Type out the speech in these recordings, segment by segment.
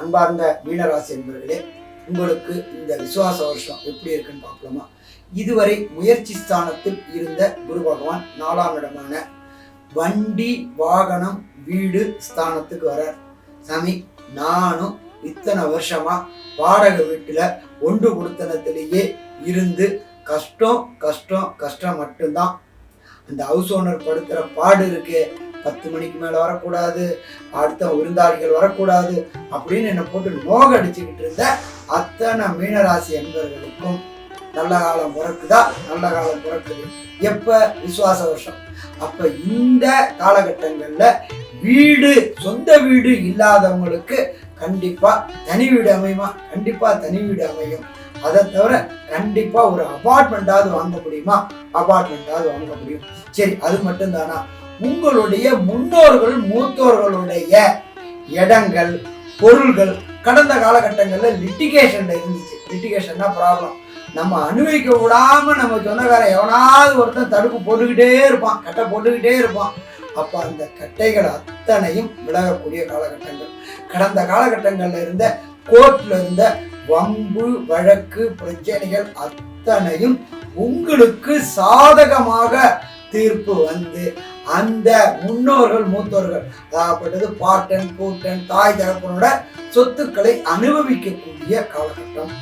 அன்பார்ந்த மீனராசி என்பவர்களே உங்களுக்கு இந்த விசுவாச வருஷம் எப்படி இருக்குன்னு பார்க்கலாமா? இதுவரை முயற்சி ஸ்தானத்தில் இருந்த குரு பகவான் நாலாம் இடமான வண்டி வாகனம் வீடு ஸ்தானத்துக்கு வர சாமி நானும் இத்தனை வருஷமா வாடகை வீட்டில் ஒன்று கொடுத்தனத்திலேயே இருந்து கஷ்டம் கஷ்டம் கஷ்டம் மட்டும்தான். அந்த ஹவுஸ் ஓனர் படுத்துகிற பாடு இருக்கே பத்து மணிக்கு மேல வரக்கூடாது அடுத்த விருந்தாளிகள் வரக்கூடாது அப்படின்னு என்னை போட்டு நோக அடிச்சுக்கிட்டு இருந்த அத்தனை மீனராசி என்பவர்களுக்கும் நல்ல காலம் பிறக்குதா? நல்ல காலம் பிறக்குது. எப்ப? விசுவாச வருஷம். அப்ப இந்த காலகட்டங்கள்ல வீடு சொந்த வீடு இல்லாதவங்களுக்கு கண்டிப்பா தனி வீடு அமையுமா? கண்டிப்பா தனி வீடு அமையும். அதை தவிர கண்டிப்பா ஒரு அபார்ட்மெண்ட்டாவது வாங்க முடியுமா? அபார்ட்மெண்ட்டாவது வாங்க முடியும். சரி அது மட்டும்தானா? உங்களுடைய முன்னோர்கள் மூத்தோர்களுடைய இடங்கள் பொருள்கள் கடந்த காலகட்டங்களில் லிட்டிகேஷன்ல இருந்துச்சு. லிட்டிகேஷன்னா ப்ராப்ளம் நம்ம அனுபவிக்க விடாம நம்ம சொந்தக்காரன் எவனாவது ஒருத்தன் தடுப்பு போட்டுக்கிட்டே இருப்பான் கட்டை போட்டுக்கிட்டே இருப்பான். அப்ப அந்த கட்டைகள் அத்தனையும் விலகக்கூடிய காலகட்டங்கள். கடந்த காலகட்டங்கள்ல இருந்த கோர்ட்ல இருந்த வம்பு வழக்கு பிரச்சனைகள் அத்தனையும் உங்களுக்கு சாதகமாக தீர்ப்பு வந்து அந்த முன்னோர்கள் மூத்தோர்கள் அதாகப்பட்டது பாட்டன் கூட்டன் தாய் தகப்பனோட சொத்துக்களை அனுபவிக்கக்கூடிய காலகட்டம்.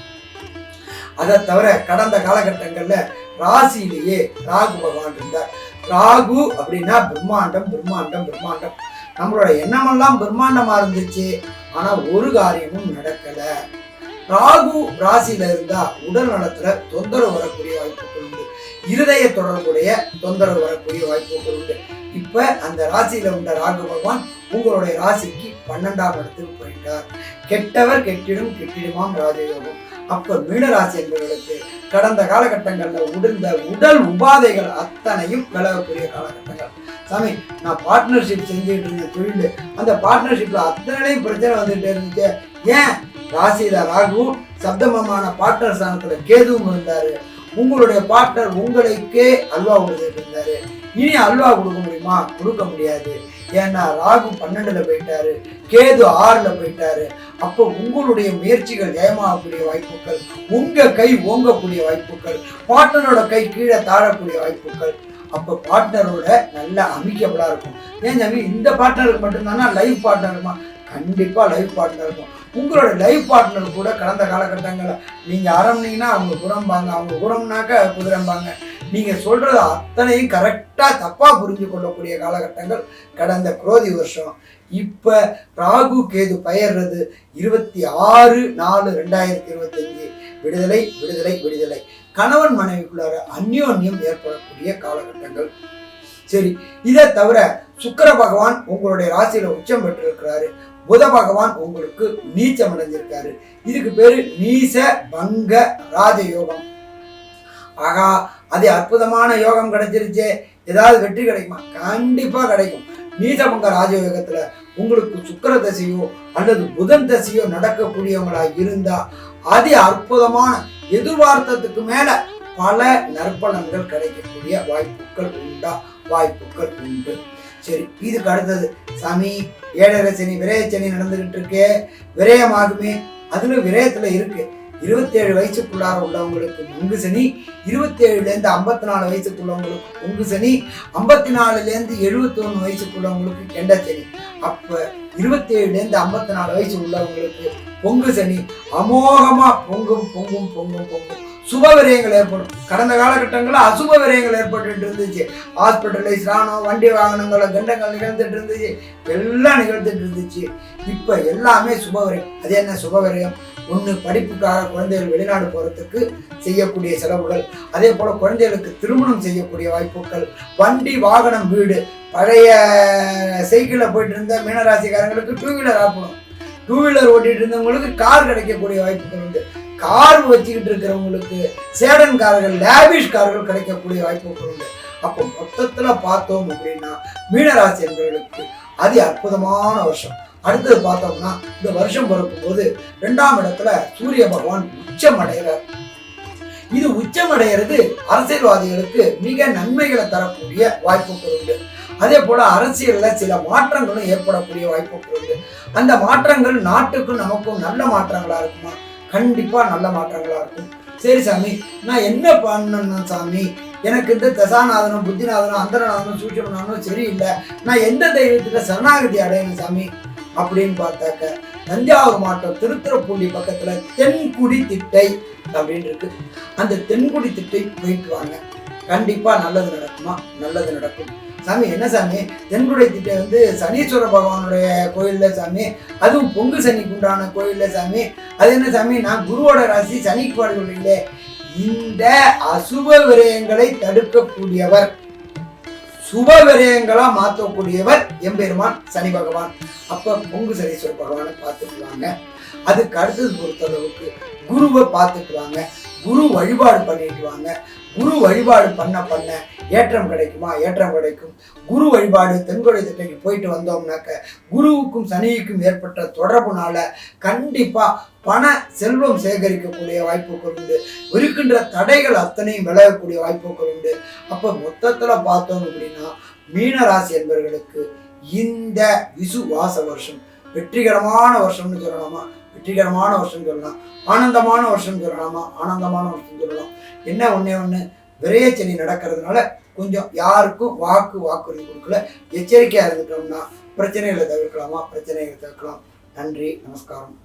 அதை தவிர கடந்த காலகட்டங்கள்ல ராசியிலேயே ராகு பகவான் இருந்தார். ராகு அப்படின்னா பிரம்மாண்டம் பிரம்மாண்டம் பிரம்மாண்டம். நம்மளோட எண்ணமெல்லாம் பிரம்மாண்டமா இருந்துச்சு. ஆனா ஒரு காரியமும் நடக்கல. ராகு ராசியில இருந்தா உடல் நலத்துல தொந்தரவு வரக்கூடிய வாய்ப்புகள் உண்டு. இருதய தொடர்புடைய தொந்தரவு வரக்கூடிய வாய்ப்புகள் உண்டு. இப்ப அந்த ராசியில உண்ட ராகு பகவான் உங்களுடைய ராசிக்கு பன்னெண்டாம் இடத்துக்கு போயிட்டார். கெட்டவர் கெட்டிடும் கெட்டிடுமாம் ராஜயோகம். அப்ப மீனராசி என்பவர்களுக்கு கடந்த காலகட்டங்கள்ல உடுந்த உடல் உபாதைகள் அத்தனையும் விலகக்கூடிய காலகட்டங்கள். சாமி நான் பார்ட்னர்ஷிப் செஞ்சுட்டு இருந்த தொழில் அந்த பார்ட்னர்ஷிப்ல அத்தனையும் பிரச்சனை வந்துகிட்டே இருந்துச்சு. ஏன்? ராசியில ராகு சப்தமமான பார்ட்னர் ஸ்தானத்துல கேதுவும் இருந்தாரு. உங்களுடைய பார்ட்னர் உங்களுக்கே அல்வா கொடுத்துட்டு இருந்தாரு. இனி அல்வா கொடுக்க முடியுமா? கொடுக்க முடியாது. ஏன்னா ராகு பன்னெண்டுல போயிட்டாரு. கேது ஆறுல போயிட்டாரு. அப்போ உங்களுடைய முயற்சிகள் ஜெயமாகக்கூடிய வாய்ப்புகள் உங்க கை ஓங்கக்கூடிய வாய்ப்புகள் பார்ட்னரோட கை கீழே தாழக்கூடிய வாய்ப்புகள். அப்போ பார்ட்னரோட நல்ல அமைக்கபடா இருக்கும். ஏன் சாமி இந்த பார்ட்னருக்கு மட்டும்தானா? லைஃப் பார்ட்னருமா கண்டிப்பாக லைஃப் பார்ட்னர் இருக்கும். உங்களோட லைஃப் பார்ட்னர் கூட கடந்த காலகட்டங்களில் நீங்கள் ஆரம்பினீங்கன்னா அவங்க குரம்பாங்க அவங்க குரம்னாக்க குதிரம்பாங்க. நீங்கள் சொல்கிறது அத்தனையும் கரெக்டாக தப்பாக புரிஞ்சு கொள்ளக்கூடிய காலகட்டங்கள் கடந்த குரோதி வருஷம். இப்போ ராகு கேது பயர்றது இருபத்தி ஆறு நாலு ரெண்டாயிரத்தி இருபத்தஞ்சு. விடுதலை விடுதலை விடுதலை. கணவன் மனைவிக்குள்ளார அந்யோன்யம் ஏற்படக்கூடிய காலகட்டங்கள். சரி இதை தவிர சுக்கர பகவான் உங்களுடைய ராசியில் உச்சம் பெற்றிருக்கிறாரு. புத பகவான் உங்களுக்கு நீச்சம் அடைஞ்சிருக்காரு. இதுக்கு பேரு நீச பங்க ராஜயோகம். ஆகா அது அற்புதமான யோகம் கிடைச்சிருச்சு. ஏதாவது வெற்றி கிடைக்குமா? கண்டிப்பா கிடைக்கும். நீசபங்க ராஜயோகத்துல உங்களுக்கு சுக்கிர தசையோ அல்லது புதன் தசையோ நடக்கக்கூடியவங்களா இருந்தா அதி அற்புதமான எதிர்பார்த்ததுக்கு மேல பல நற்பலன்கள் கிடைக்கக்கூடிய வாய்ப்புகள் உண்டா? வாய்ப்புகள் உண்டு. சரி இதுக்கு அடுத்தது சாமி ஏழரை சனி விரய சனி நடந்துகிட்டு இருக்கு விரயமாகுமே. அதுல விரயத்துல இருக்கு. இருபத்தேழு வயசுக்குள்ளார உள்ளவங்களுக்கு பொங்கு சனி இருபத்தேழுலேருந்து ஐம்பத்தி நாலு வயசுக்குள்ளவங்களுக்கு பொங்கு சனி ஐம்பத்தி நாலுலேருந்து எழுபத்தி வயசுக்குள்ளவங்களுக்கு கெண்ட சனி. அப்போ இருபத்தேழுலேருந்து ஐம்பத்தி நாலு வயசு உள்ளவங்களுக்கு பொங்கு சனி. அமோகமாக பொங்கும் பொங்கும் பொங்கும் பொங்கும். சுப விரயங்கள் ஏற்படும். கடந்த காலகட்டங்களில் அசுப விரயங்கள் ஏற்பட்டு இருந்துச்சு. ஹாஸ்பிட்டலைஸ் ராணுவம் வண்டி வாகனங்கள் கண்டங்கள் நிகழ்ந்துட்டு இருந்துச்சு. எல்லாம் நிகழ்ந்துட்டு இருந்துச்சு. இப்போ எல்லாமே சுப விரயம் அது என்ன சுப விரயம் ஒன்று படிப்புக்காக குழந்தைகள் வெளிநாடு போகிறதுக்கு செய்யக்கூடிய செலவுகள். அதே போல் குழந்தைகளுக்கு திருமணம் செய்யக்கூடிய வாய்ப்புகள். வண்டி வாகனம் வீடு. பழைய சைக்கிளில் போயிட்டு இருந்த மீனராசிக்காரங்களுக்கு டூ வீலர் ஆகணும். டூ வீலர் ஓட்டிகிட்டு இருந்தவங்களுக்கு கார் கிடைக்கக்கூடிய வாய்ப்புகள் உண்டு. கார் வச்சுக்கிட்டு இருக்கிறவங்களுக்கு சேடன் கார்கள் லேவிஷ் கார்கள் கிடைக்கக்கூடிய வாய்ப்புகள் உண்டு. அப்போ மொத்தத்துல பார்த்தோம் அப்படின்னா மீனராசி என்பவர்களுக்கு அதி அற்புதமான வருஷம். அடுத்தது பார்த்தோம்னா இந்த வருஷம் பிறக்கும் போது ரெண்டாம் இடத்துல சூரிய பகவான் உச்சம் அடைகிறார். இது உச்சம் அடைகிறது அரசியல்வாதிகளுக்கு மிக நன்மைகளை தரக்கூடிய வாய்ப்புகள் உண்டு. அதே போல அரசியல்ல சில மாற்றங்களும் ஏற்படக்கூடிய வாய்ப்புகள் உண்டு. அந்த மாற்றங்கள் நாட்டுக்கும் நமக்கும் நல்ல மாற்றங்களா இருக்குமா? கண்டிப்பாக நல்ல மாற்றங்களாக இருக்கும். சரி சாமி நான் என்ன பண்ணணும் சாமி? எனக்கு இந்த தசாநாதனும் புத்திநாதனும் அந்தரநாதனும் சூட்சமநாதனும் சரியில்லை. நான் எந்த தெய்வத்தில் சரணாகதி அடையணும் சாமி? அப்படின்னு பார்த்தாக்க தஞ்சாவூர் மாவட்டம் திருத்துறப்பூண்டி பக்கத்தில் தென்குடி திட்டை அப்படின்னு இருக்கு. அந்த தென்குடி திட்டை போயிட்டு வாங்க. கண்டிப்பாக நல்லது நடக்குமா? நல்லது நடக்கும். சாமி என்ன சாமி? தென்குடை திட்ட வந்து சனீஸ்வர பகவானுடைய கோயிலில் சாமி. அதுவும் பொங்கு சனிக்கு உண்டான கோயிலில் சாமி. அது என்ன சாமி? நான் குருவோட ராசி சனிக்கு பாடுகளிலே இந்த அசுப விரயங்களை தடுக்கக்கூடியவர். சுப விரயங்களா மாற்றக்கூடியவர் எம்பெருமான் சனி பகவான். அப்ப பொங்கு சனீஸ்வர பகவானை பார்த்துட்டு வாங்க அதுக்கு அடுத்தது பொறுத்தளவுக்கு குருவை பார்த்துட்டு வாங்க குரு வழிபாடு பண்ணிட்டு வாங்க. குரு வழிபாடு பண்ண பண்ண ஏற்றம் கிடைக்குமா? ஏற்றம் கிடைக்கும். குரு வழிபாடு தென்கொடை திட்டைக்கு போயிட்டு வந்தோம்னாக்க குருவுக்கும் சனிக்கும் ஏற்பட்ட தொடர்புனால கண்டிப்பாக பண செல்வம் சேகரிக்கக்கூடிய வாய்ப்புகள் உண்டு. இருக்கின்ற தடைகள் அத்தனையும் விலகக்கூடிய வாய்ப்புகள் உண்டு. அப்போ மொத்தத்தில் பார்த்தோம் அப்படின்னா மீனராசி என்பவர்களுக்கு இந்த விசுவாச வருஷம் வெற்றிகரமான வருஷம்னு சொல்லலாமா? வெற்றிகரமான வருஷம் சொல்லலாம். ஆனந்தமான வருஷம் சொல்லலாமா? ஆனந்தமான வருஷம் சொல்லலாம். என்ன ஒன்றே ஒன்று விரையச்சனி நடக்கிறதுனால கொஞ்சம் யாருக்கும் வாக்கு வாக்குறுதி கொடுக்கல. எச்சரிக்கையாக இருந்துட்டோம்னா பிரச்சனைகளை தவிர்க்கலாமா? பிரச்சனைகளை தவிர்க்கலாம். நன்றி நமஸ்காரம்.